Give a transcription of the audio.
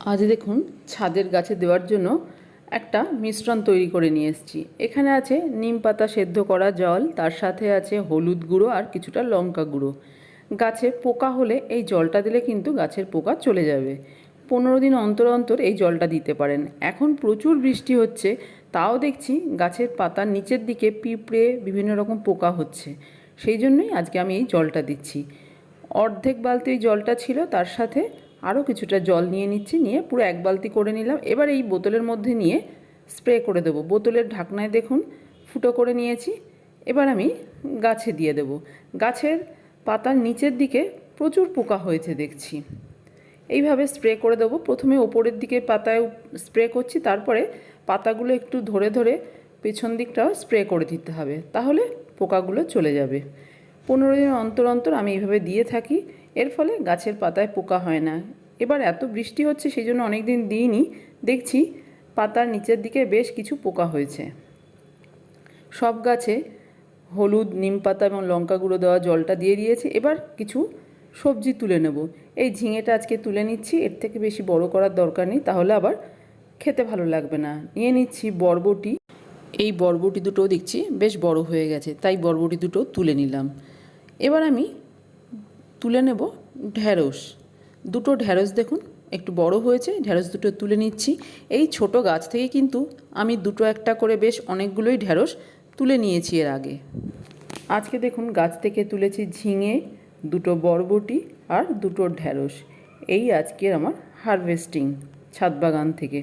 আজ দেখুন ছাদের গাছে দেওয়ার জন্য একটা মিশ্রণ তৈরি করে নিয়ে এসেছি। এখানে আছে নিম পাতা সেদ্ধ করা জল, তার সাথে আছে হলুদ গুঁড়ো আর কিছুটা লঙ্কা গুঁড়ো। গাছে পোকা হলে এই জলটা দিলে কিন্তু গাছের পোকা চলে যাবে। পনেরো দিন অন্তর অন্তর এই জলটা দিতে পারেন। এখন প্রচুর বৃষ্টি হচ্ছে, তাও দেখছি গাছের পাতার নিচের দিকে পিঁপড়ে বিভিন্ন রকম পোকা হচ্ছে। সেই জন্যই আজকে আমি এই জলটা দিচ্ছি। অর্ধেক বালতি জলটা ছিল, তার সাথে আরও কিছুটা জল নিয়ে নিচ্ছি, নিয়ে পুরো এক বালতি করে নিলাম। এবার এই বোতলের মধ্যে নিয়ে স্প্রে করে দেবো। বোতলের ঢাকনায় দেখুন, ফুটো করে নিয়েছি। এবার আমি গাছে দিয়ে দেবো। গাছের পাতার নিচের দিকে প্রচুর পোকা হয়েছে দেখছি। এইভাবে স্প্রে করে দেবো। প্রথমে ওপরের দিকে পাতায় স্প্রে করছি, তারপরে পাতাগুলো একটু ধরে ধরে পেছন দিকটাও স্প্রে করে দিতে হবে, তাহলে পোকাগুলো চলে যাবে। পনেরো দিন অন্তর অন্তর আমি এইভাবে দিয়ে থাকি। এর ফলে গাছের পাতায় পোকা হয় না। এবার এত বৃষ্টি হচ্ছে সেই জন্য অনেক দিন দিইনি। দেখছি পাতার নিচের দিকে বেশ কিছু পোকা হয়েছে। সব গাছে হলুদ, নিম পাতা এবং লঙ্কা গুঁড়ো দেওয়া জলটা দিয়ে দিয়েছি। এবার কিছু সবজি তুলে নেব। এই ঝিঙেটা আজকে তুলে নিচ্ছি। এর থেকে বেশি বড় করার দরকার নেই। তাহলে আবার খেতে ভালো লাগবে না। নিয়ে নিচ্ছি বরবটি। এই বরবটি দুটো দেখছি বেশ বড় হয়ে গেছে। তাই বরবটি দুটো তুলে নিলাম। এবার আমি তুলে নেব ঢ্যাঁড়স দুটো ঢ্যাঁড়স দেখুন, একটু বড় হয়েছে ঢ্যাঁড়স দুটো তুলে নিচ্ছি। এই ছোট গাছ থেকে কিন্তু আমি দুটো একটা করে বেশ অনেকগুলোই ঢ্যাঁড়স তুলে নিয়েছি এর আগে। আজকে দেখুন গাছ থেকে তুলেছি ঝিঙে, দুটো বরবটি আর দুটো ঢ্যাঁড়স এই আজকের আমার হারভেস্টিং ছাদ বাগান থেকে।